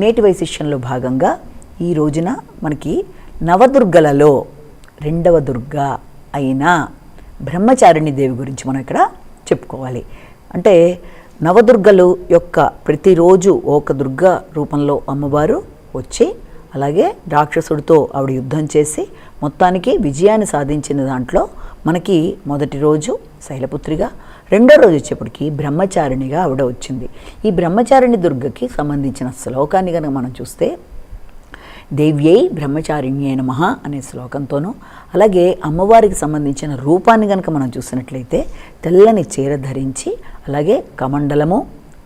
నేటి వైశిష్యంలో భాగంగా ఈ రోజున మనకి నవదుర్గలలో రెండవ దుర్గ అయిన బ్రహ్మచారిణి దేవి గురించి మనం ఇక్కడ చెప్పుకోవాలి. అంటే నవదుర్గలు యొక్క ప్రతిరోజు ఒక దుర్గ రూపంలో అమ్మవారు వచ్చి అలాగే రాక్షసుడితో ఆవిడ యుద్ధం చేసి మొత్తానికి విజయాన్ని సాధించిన దాంట్లో మనకి మొదటి రోజు శైలపుత్రిగా రెండో రోజు వచ్చేప్పటికి బ్రహ్మచారిణిగా ఆవిడ వచ్చింది. ఈ బ్రహ్మచారిణి దుర్గకి సంబంధించిన శ్లోకాన్ని కనుక మనం చూస్తే దేవ్యై బ్రహ్మచారిణ్యే నమః అనే శ్లోకంతోనూ అలాగే అమ్మవారికి సంబంధించిన రూపాన్ని కనుక మనం చూసినట్లయితే తెల్లని చీర ధరించి అలాగే కమండలము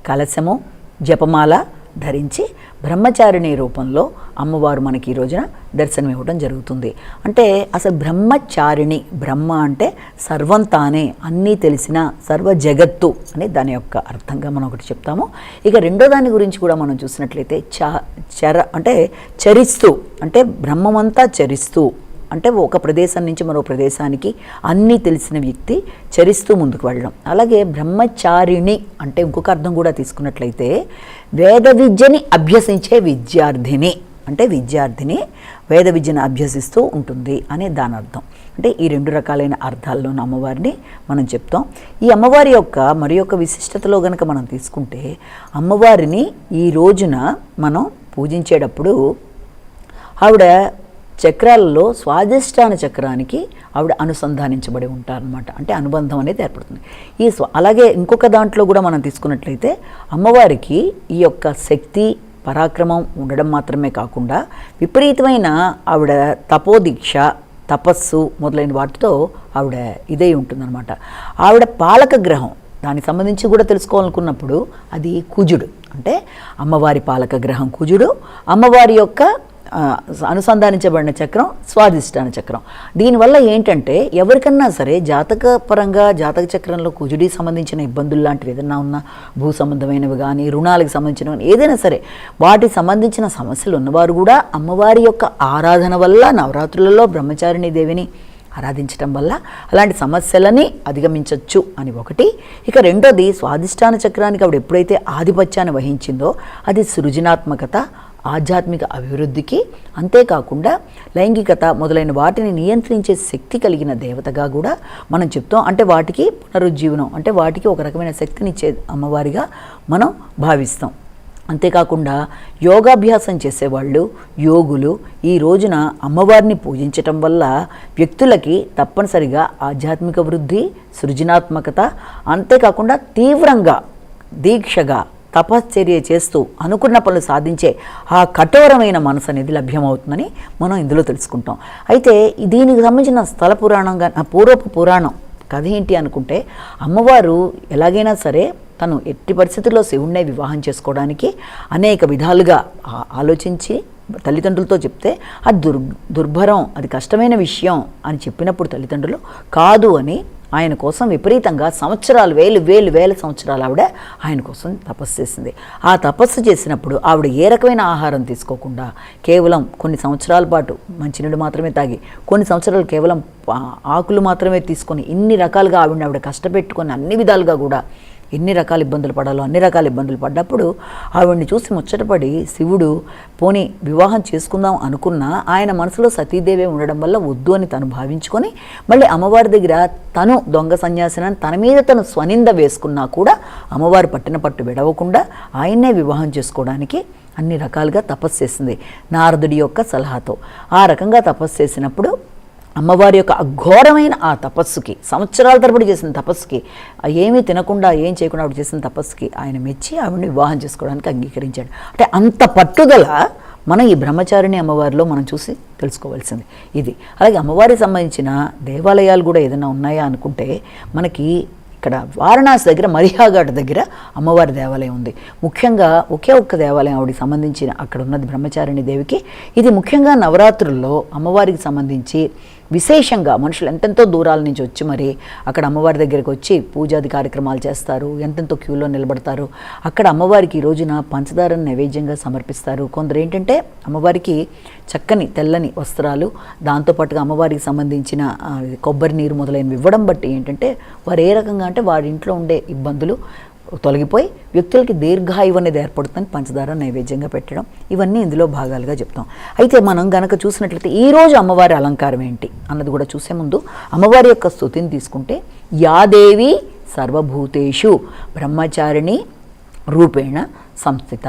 కలశము జపమాల ధరించి బ్రహ్మచారిణి రూపంలో అమ్మవారు మనకి ఈ రోజున దర్శనం ఇవ్వడం జరుగుతుంది. అంటే అసలు బ్రహ్మచారిణి బ్రహ్మ అంటే సర్వం తానే అన్నీ తెలిసిన సర్వ జగత్తు అని దాని యొక్క అర్థంగా మనం ఒకటి చెప్తాము. ఇక రెండో దాని గురించి కూడా మనం చూసినట్లయితే చ చర అంటే చరిస్తూ అంటే బ్రహ్మమంతా చరిస్తూ అంటే ఒక ప్రదేశం నుంచి మరో ప్రదేశానికి అన్నీ తెలిసిన వ్యక్తి చరిస్తూ ముందుకు వెళ్ళడం. అలాగే బ్రహ్మచారిణి అంటే ఇంకొక అర్థం కూడా తీసుకున్నట్లయితే వేద విద్యని అభ్యసించే విద్యార్థిని అంటే విద్యార్థిని వేద విద్యను అభ్యసిస్తూ ఉంటుంది అనే దాని అర్థం. అంటే ఈ రెండు రకాలైన అర్థాల్లోని అమ్మవారిని మనం చెప్తాం. ఈ అమ్మవారి యొక్క మరి యొక్క విశిష్టతలో గనక మనం తీసుకుంటే అమ్మవారిని ఈ రోజున మనం పూజించేటప్పుడు ఆవిడ చక్రాలలో స్వాదిష్టాన చక్రానికి ఆవిడ అనుసంధానించబడి ఉంటారనమాట అంటే అనుబంధం అనేది ఏర్పడుతుంది. ఈ స్వ అలాగే ఇంకొక దాంట్లో కూడా మనం తీసుకున్నట్లయితే అమ్మవారికి ఈ యొక్క శక్తి పరాక్రమం ఉండడం మాత్రమే కాకుండా విపరీతమైన ఆవిడ తపోదీక్ష తపస్సు మొదలైన వాటితో ఆవిడ ఇదే ఉంటుందన్నమాట. ఆవిడ పాలక గ్రహం దానికి సంబంధించి కూడా తెలుసుకోవాలనుకున్నప్పుడు అది కుజుడు. అంటే అమ్మవారి పాలక గ్రహం కుజుడు అమ్మవారి యొక్క అనుసంధానించబడిన చక్రం స్వాధిష్టాన చక్రం. దీనివల్ల ఏంటంటే ఎవరికన్నా సరే జాతక పరంగా జాతక చక్రంలో కుజుడి సంబంధించిన ఇబ్బందులు లాంటివి ఏదైనా ఉన్నా భూ సంబంధమైనవి కానీ రుణాలకు సంబంధించినవి కానీ ఏదైనా సరే వాటికి సంబంధించిన సమస్యలు ఉన్నవారు కూడా అమ్మవారి యొక్క ఆరాధన వల్ల నవరాత్రులలో బ్రహ్మచారిణి దేవిని ఆరాధించటం వల్ల అలాంటి సమస్యలని అధిగమించవచ్చు అని ఒకటి. ఇక రెండోది స్వాధిష్టాన చక్రానికి ఆవిడ ఎప్పుడైతే ఆధిపత్యాన్ని వహించిందో అది సృజనాత్మకత ఆధ్యాత్మిక అభివృద్ధికి అంతేకాకుండా లైంగికత మొదలైన వాటిని నియంత్రించే శక్తి కలిగిన దేవతగా కూడా మనం చెప్తాం. అంటే వాటికి పునరుజ్జీవనం అంటే వాటికి ఒక రకమైన శక్తినిచ్చే అమ్మవారిగా మనం భావిస్తాం. అంతేకాకుండా యోగాభ్యాసం చేసేవాళ్ళు యోగులు ఈ రోజున అమ్మవారిని పూజించటం వల్ల వ్యక్తులకి తప్పనిసరిగా ఆధ్యాత్మిక వృద్ధి సృజనాత్మకత అంతేకాకుండా తీవ్రంగా దీక్షగా తపశ్చర్య చేస్తూ అనుకున్న పనులు సాధించే ఆ కఠోరమైన మనసు అనేది లభ్యమవుతుందని మనం ఇందులో తెలుసుకుంటాం. అయితే దీనికి సంబంధించిన స్థల పురాణంగా పూర్వపు పురాణం కథ ఏంటి అనుకుంటే అమ్మవారు ఎలాగైనా సరే తను ఎట్టి పరిస్థితుల్లో శివుణ్ణే వివాహం చేసుకోవడానికి అనేక విధాలుగా ఆలోచించి తల్లిదండ్రులతో చెప్తే అది దుర్ దుర్భరం అది కష్టమైన విషయం అని చెప్పినప్పుడు తల్లిదండ్రులు కాదు అని ఆయన కోసం విపరీతంగా సంవత్సరాలు వేలు వేలు వేల సంవత్సరాలు ఆవిడ ఆయన కోసం తపస్సు చేసింది. ఆ తపస్సు చేసినప్పుడు ఆవిడ ఏ రకమైన ఆహారం తీసుకోకుండా కేవలం కొన్ని సంవత్సరాల పాటు మంచినీళ్ళు మాత్రమే తాగి కొన్ని సంవత్సరాలు కేవలం ఆకులు మాత్రమే తీసుకొని ఇన్ని రకాలుగా ఆవిడ ఆవిడ కష్టపెట్టుకొని అన్ని విధాలుగా కూడా ఎన్ని రకాల ఇబ్బందులు పడాలో అన్ని రకాల ఇబ్బందులు పడ్డప్పుడు ఆవిడ్ని చూసి ముచ్చటపడి శివుడు పోని వివాహం చేసుకుందాం అనుకున్నా ఆయన మనసులో సతీదేవి ఉండడం వల్ల వద్దు అని తను భావించుకొని మళ్ళీ అమ్మవారి దగ్గర తను దొంగ సన్యాసినని తన మీద తను స్వనింద వేసుకున్నా కూడా అమ్మవారు పట్టిన పట్టు విడవకుండా ఆయన్నే వివాహం చేసుకోవడానికి అన్ని రకాలుగా తపస్సు చేసింది. నారదుడి యొక్క సలహాతో. ఆ రకంగా తపస్సు చేసినప్పుడు అమ్మవారి యొక్క అఘోరమైన ఆ తపస్సుకి సంవత్సరాల తరబడి చేసిన తపస్సుకి ఏమీ తినకుండా ఏం చేయకుండా ఆవిడ చేసిన తపస్సుకి ఆయన మెచ్చి ఆవిడని వివాహం చేసుకోవడానికి అంగీకరించాడు. అంటే అంత పట్టుదల మనం ఈ బ్రహ్మచారిణి అమ్మవారిలో మనం చూసి తెలుసుకోవాల్సింది ఇది. అలాగే అమ్మవారికి సంబంధించిన దేవాలయాలు కూడా ఏదైనా ఉన్నాయా అనుకుంటే మనకి ఇక్కడ వారణాసి దగ్గర మరిహాఘాట్ దగ్గర అమ్మవారి దేవాలయం ఉంది. ముఖ్యంగా ఒకే ఒక్క దేవాలయం ఆవిడకి సంబంధించిన అక్కడ ఉన్నది బ్రహ్మచారిణి దేవికి. ఇది ముఖ్యంగా నవరాత్రుల్లో అమ్మవారికి సంబంధించి విశేషంగా మనుషులు ఎంతెంతో దూరాల నుంచి వచ్చి మరి అక్కడ అమ్మవారి దగ్గరికి వచ్చి పూజాది కార్యక్రమాలు చేస్తారు ఎంతెంతో క్యూలో నిలబడతారు. అక్కడ అమ్మవారికి ఈ రోజున పంచదారను నైవేద్యంగా సమర్పిస్తారు. కొందరు ఏంటంటే అమ్మవారికి చక్కని తెల్లని వస్త్రాలు దాంతోపాటుగా అమ్మవారికి సంబంధించిన కొబ్బరి నీరు మొదలైనవి ఇవ్వడం బట్టి ఏంటంటే వారు ఏ రకంగా అంటే వారి ఇంట్లో ఉండే ఇబ్బందులు తొలగిపోయి వ్యక్తులకి దీర్ఘాయువు అనేది ఏర్పడుతుందని పంచదార నైవేద్యంగా పెట్టడం ఇవన్నీ ఇందులో భాగాలుగా చెప్తాం. అయితే మనం గనక చూసినట్లయితే ఈ రోజు అమ్మవారి అలంకారం ఏంటి అన్నది కూడా చూసే ముందు అమ్మవారి యొక్క స్థుతిని తీసుకుంటే యాదేవి సర్వభూతేషు బ్రహ్మచారిణి రూపేణ సంస్థిత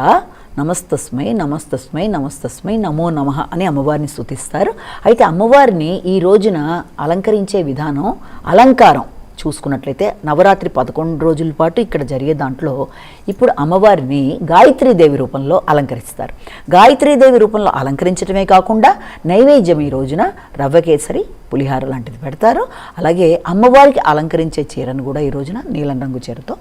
నమస్తస్మై నమస్తస్మై నమస్తస్మై నమో నమః అని అమ్మవారిని స్తుతిస్తారు అయితే అమ్మవారిని ఈ రోజున అలంకరించే విధానం అలంకారం. చూసుకున్నట్లయితే నవరాత్రి పదకొండు రోజుల పాటు ఇక్కడ జరిగే దాంట్లో ఇప్పుడు అమ్మవారిని గాయత్రీదేవి రూపంలో అలంకరిస్తారు. గాయత్రీదేవి రూపంలో అలంకరించడమే కాకుండా నైవేద్యం ఈ రోజున రవ్వకేసరి పులిహార లాంటిది పెడతారు. అలాగే అమ్మవారికి అలంకరించే చీరను కూడా ఈ రోజున నీలం రంగు చీరతో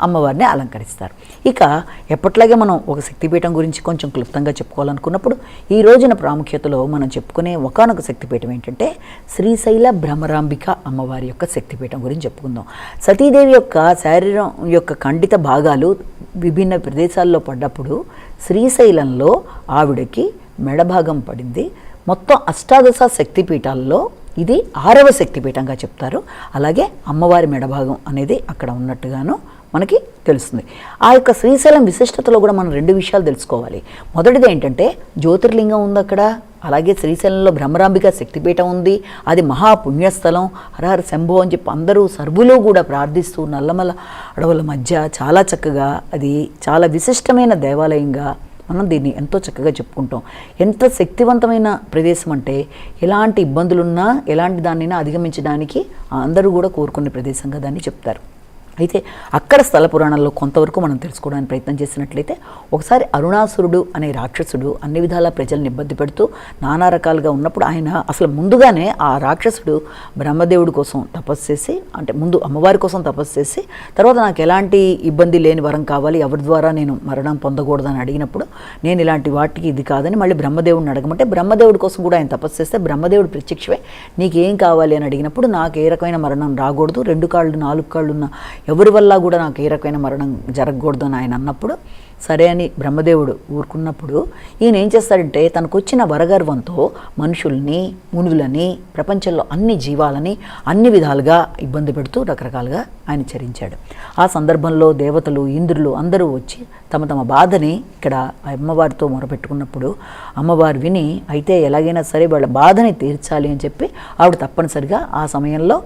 అమ్మవారిని అలంకరిస్తారు. ఇక ఎప్పట్లాగే మనం ఒక శక్తిపీఠం గురించి కొంచెం క్లుప్తంగా చెప్పుకోవాలనుకున్నప్పుడు ఈ రోజున ప్రాముఖ్యతలో మనం చెప్పుకునే ఒకనొక శక్తిపీఠం ఏంటంటే శ్రీశైల భ్రమరాంబిక అమ్మవారి యొక్క శక్తిపీఠం గురించి చెప్పుకుందాం. సతీదేవి యొక్క శరీరం యొక్క ఖండిత భాగాలు విభిన్న ప్రదేశాల్లో పడ్డప్పుడు శ్రీశైలంలో ఆవిడకి మెడభాగం పడింది. మొత్తం అష్టాదశ శక్తిపీఠాల్లో ఇది ఆరవ శక్తిపీఠంగా చెప్తారు. అలాగే అమ్మవారి మెడభాగం అనేది అక్కడ ఉన్నట్టుగాను మనకి తెలుస్తుంది. ఆ యొక్క శ్రీశైలం విశిష్టతలో కూడా మనం రెండు విషయాలు తెలుసుకోవాలి. మొదటిది ఏంటంటే జ్యోతిర్లింగం ఉంది అక్కడ అలాగే శ్రీశైలంలో భ్రమరాంబిక శక్తిపీఠం ఉంది అది మహాపుణ్యస్థలం హరహర శంభో అని చెప్పి అందరూ సర్వులు కూడా ప్రార్థిస్తూ నల్లమల అడవుల మధ్య చాలా చక్కగా అది చాలా విశిష్టమైన దేవాలయంగా మనం దీన్ని ఎంతో చక్కగా చెప్పుకుంటాం. ఎంత శక్తివంతమైన ప్రదేశం అంటే ఎలాంటి ఇబ్బందులున్నా ఎలాంటి దాన్నైనా అధిగమించడానికి అందరూ కూడా కోరుకునే ప్రదేశంగా దాన్ని చెప్తారు. అయితే అక్కడ స్థల పురాణంలో కొంతవరకు మనం తెలుసుకోవడానికి ప్రయత్నం చేసినట్లయితే ఒకసారి అరుణాసురుడు అనే రాక్షసుడు అన్ని విధాల ప్రజల్ని ఇబ్బంది పెడుతూ నానా రకాలుగా ఉన్నప్పుడు ఆయన అసలు ముందుగానే ఆ రాక్షసుడు బ్రహ్మదేవుడి కోసం తపస్సు చేసి అంటే ముందు అమ్మవారి కోసం తపస్సు చేసి తర్వాత నాకు ఎలాంటి ఇబ్బంది లేని వరం కావాలి ఎవరి ద్వారా నేను మరణం పొందకూడదని అడిగినప్పుడు నేను ఇలాంటి వాటికి ఇది కాదని మళ్ళీ బ్రహ్మదేవుడిని అడగమంటే బ్రహ్మదేవుడి కోసం కూడా ఆయన తపస్సు చేస్తే బ్రహ్మదేవుడు ప్రత్యక్షమే నీకు ఏం కావాలి అని అడిగినప్పుడు నాకు ఏ రకమైన మరణం రాకూడదు రెండు కాళ్ళు నాలుగు కాళ్ళు ఉన్న ఎవరి వల్ల కూడా నాకు ఏ రకమైన మరణం జరగకూడదు అని ఆయన అన్నప్పుడు సరే అని బ్రహ్మదేవుడు ఊరుకున్నప్పుడు ఈయన ఏం చేస్తాడంటే తనకు వచ్చిన వరగర్వంతో మనుషుల్ని మునుగులని ప్రపంచంలో అన్ని జీవాలని అన్ని విధాలుగా ఇబ్బంది పెడుతూ రకరకాలుగా ఆయన చరించాడు. ఆ సందర్భంలో దేవతలు ఇంద్రులు అందరూ వచ్చి తమ తమ బాధని ఇక్కడ ఆ అమ్మవారితో మొరపెట్టుకున్నప్పుడు అమ్మవారు విని అయితే ఎలాగైనా సరే వాళ్ళ బాధని తీర్చాలి అని చెప్పి ఆవిడ తప్పనిసరిగా ఆ సమయంలో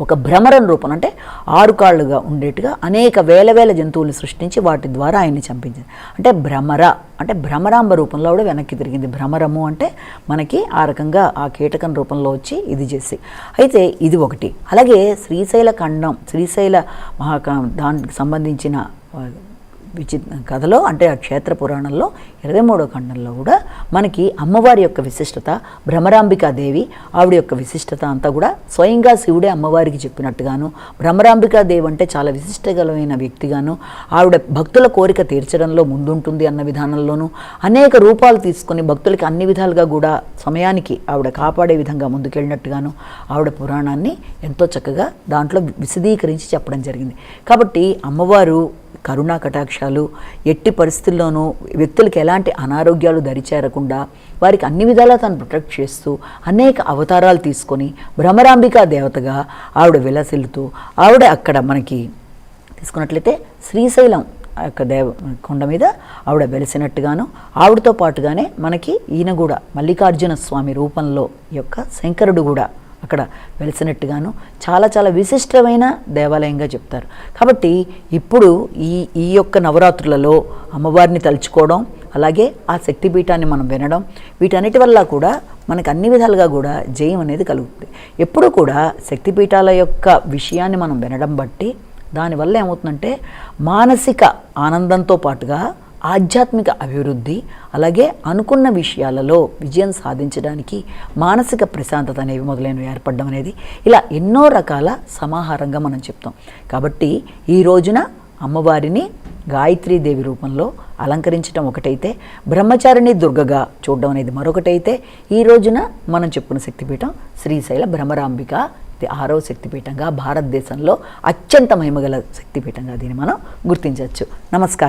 ఒక భ్రమరం రూపం అంటే ఆరు కాళ్ళుగా ఉండేట్టుగా అనేక వేల వేల జంతువులు సృష్టించి వాటి ద్వారా ఆయన్ని చంపించింది. అంటే భ్రమర అంటే భ్రమరాంబ రూపంలో కూడా వెనక్కి తిరిగింది. భ్రమరము అంటే మనకి ఆ రకంగా ఆ కీటకం రూపంలో వచ్చి ఇది చేసి. అయితే ఇది ఒకటి. అలాగే శ్రీశైల ఖండం శ్రీశైల మహాకా దానికి సంబంధించిన విచి కథలో అంటే ఆ క్షేత్ర పురాణంలో ఇరవై మూడో ఖండంలో కూడా మనకి అమ్మవారి యొక్క విశిష్టత భ్రమరాంబికాదేవి ఆవిడ యొక్క విశిష్టత అంతా కూడా స్వయంగా శివుడే అమ్మవారికి చెప్పినట్టుగాను భ్రమరాంబికాదేవి అంటే చాలా విశిష్టగలమైన వ్యక్తిగాను ఆవిడ భక్తుల కోరిక తీర్చడంలో ముందుంటుంది అన్న విధానంలోనూ అనేక రూపాలు తీసుకొని భక్తులకి అన్ని విధాలుగా కూడా సమయానికి ఆవిడ కాపాడే విధంగా ముందుకెళ్ళినట్టుగాను ఆవిడ పురాణాన్ని ఎంతో చక్కగా దాంట్లో విశదీకరించి చెప్పడం జరిగింది. కాబట్టి అమ్మవారు కరుణా కటాక్షాలు ఎట్టి పరిస్థితుల్లోనూ వ్యక్తులకు ఎలాంటి అనారోగ్యాలు దరిచేరకుండా వారికి అన్ని విధాలా తను ప్రొటెక్ట్ చేస్తూ అనేక అవతారాలు తీసుకొని భ్రమరాంబికా దేవతగా ఆవిడ విలసిల్లుతూ ఆవిడ అక్కడ మనకి తీసుకున్నట్లయితే శ్రీశైలం ఆ యొక్క దేవ కొండ మీద ఆవిడ వెలిసినట్టుగాను ఆవిడతో పాటుగానే మనకి ఈయన కూడా మల్లికార్జున స్వామి రూపంలో యొక్క శంకరుడు కూడా అక్కడ వెలిసినట్టుగాను చాలా చాలా విశిష్టమైన దేవాలయంగా చెప్తారు. కాబట్టి ఇప్పుడు ఈ ఈ యొక్క నవరాత్రులలో అమ్మవారిని తలుచుకోవడం అలాగే ఆ శక్తిపీఠాన్ని మనం వినడం వీటన్నిటి వల్ల కూడా మనకు అన్ని విధాలుగా కూడా జయం అనేది కలుగుతుంది. ఎప్పుడు కూడా శక్తిపీఠాల యొక్క విషయాన్ని మనం వినడం బట్టి దానివల్ల ఏమవుతుందంటే మానసిక ఆనందంతో పాటుగా ఆధ్యాత్మిక అభివృద్ధి అలాగే అనుకున్న విషయాలలో విజయం సాధించడానికి మానసిక ప్రశాంతత అనేవి మొదలైనవి ఏర్పడడం అనేది ఇలా ఎన్నో రకాల సమాహారంగా మనం చెప్తాం. కాబట్టి ఈ రోజున అమ్మవారిని గాయత్రీదేవి రూపంలో అలంకరించడం ఒకటైతే బ్రహ్మచారిణి దుర్గగా చూడడం అనేది మరొకటైతే ఈ రోజున మనం చెప్పుకున్న శక్తిపీఠం శ్రీశైల భ్రమరాంబిక ఇది ఆరో శక్తిపీఠంగా భారతదేశంలో అత్యంత మహిమగల శక్తిపీఠంగా దీన్ని మనం గుర్తించవచ్చు. నమస్కారం.